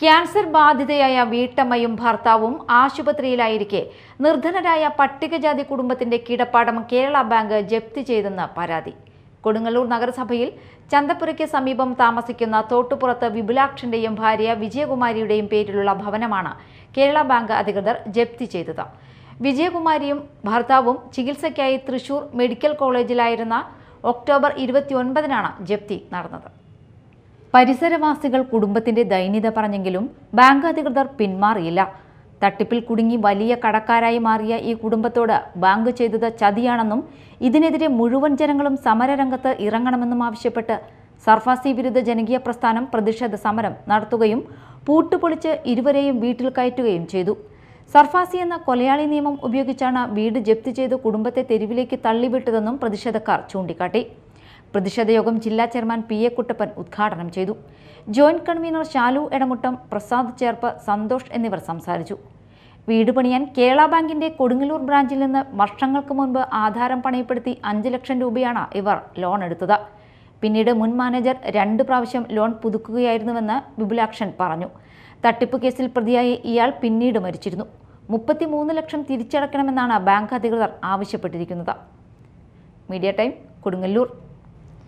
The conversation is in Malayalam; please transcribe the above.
ക്യാൻസർ ബാധിതയായ വീട്ടമ്മയും ഭർത്താവും ആശുപത്രിയിലായിരിക്കെ. നിർധനരായ പട്ടികജാതി കുടുംബത്തിന്റെ കിടപ്പാടം കേരള ബാങ്ക് ജപ്തി ചെയ്തെന്ന് പരാതി. കൊടുങ്ങല്ലൂർ നഗരസഭയിൽ ചന്തപ്പുരയ്ക്ക് സമീപം താമസിക്കുന്ന തോട്ടുപുറത്ത് വിപുലാക്ഷന്റെയും ഭാര്യ വിജയകുമാരിയുടെയും പേരിലുള്ള ഭവനമാണ് കേരള ബാങ്ക് അധികൃതർ ജപ്തി ചെയ്തത്. വിജയകുമാരിയും ഭർത്താവും ചികിത്സയ്ക്കായി തൃശൂർ മെഡിക്കൽ കോളേജിലായിരുന്ന ഒക്ടോബർ ഇരുപത്തിയൊൻപതിനാണ് ജപ്തി നടന്നത്. പരിസരവാസികൾ കുടുംബത്തിന്റെ ദൈന്യത പറഞ്ഞെങ്കിലും ബാങ്ക് അധികൃതർ പിന്മാറിയില്ല. തട്ടിപ്പിൽ കുടുങ്ങി വലിയ കടക്കാരായി മാറിയ ഈ കുടുംബത്തോട് ബാങ്ക് ചെയ്തത് ചതിയാണെന്നും ഇതിനെതിരെ മുഴുവൻ ജനങ്ങളും സമരരംഗത്ത് ഇറങ്ങണമെന്നും ആവശ്യപ്പെട്ട് സർഫാസി വിരുദ്ധ ജനകീയ പ്രസ്ഥാനം പ്രതിഷേധ സമരം നടത്തുകയും പൂട്ടുപൊളിച്ച് ഇരുവരെയും വീട്ടിൽ കയറ്റുകയും ചെയ്തു. സർഫാസി എന്ന കൊലയാളി നിയമം ഉപയോഗിച്ചാണ് വീട് ജപ്തി ചെയ്ത് കുടുംബത്തെ തെരുവിലേക്ക് തള്ളിവിട്ടതെന്നും പ്രതിഷേധക്കാർ ചൂണ്ടിക്കാട്ടി. പ്രതിഷേധ യോഗം ജില്ലാ ചെയർമാൻ പി എ കുട്ടപ്പൻ ഉദ്ഘാടനം ചെയ്തു. ജോയിന്റ് കൺവീനർ ശാലു എടമുട്ടം പ്രസാദ് ചേർപ്പ് സന്തോഷ് എന്നിവർ സംസാരിച്ചു. വീട് പണിയാൻ കേരള ബാങ്കിന്റെ കൊടുങ്ങല്ലൂർ ബ്രാഞ്ചിൽ നിന്ന് വർഷങ്ങൾക്ക് മുൻപ് ആധാരം പണയപ്പെടുത്തി അഞ്ച് ലക്ഷം രൂപയാണ് ഇവർ ലോൺ എടുത്തത്. പിന്നീട് മുൻ മാനേജർ രണ്ട് പ്രാവശ്യം ലോൺ പുതുക്കുകയായിരുന്നുവെന്ന് വിപുലാക്ഷൻ പറഞ്ഞു. തട്ടിപ്പ് കേസിൽ പ്രതിയായി ഇയാൾ പിന്നീട് മരിച്ചിരുന്നു. മുപ്പത്തിമൂന്ന് ലക്ഷം തിരിച്ചടക്കണമെന്നാണ് ബാങ്ക് അധികൃതർ ആവശ്യപ്പെട്ടിരിക്കുന്നത്. Media time Kodungallur.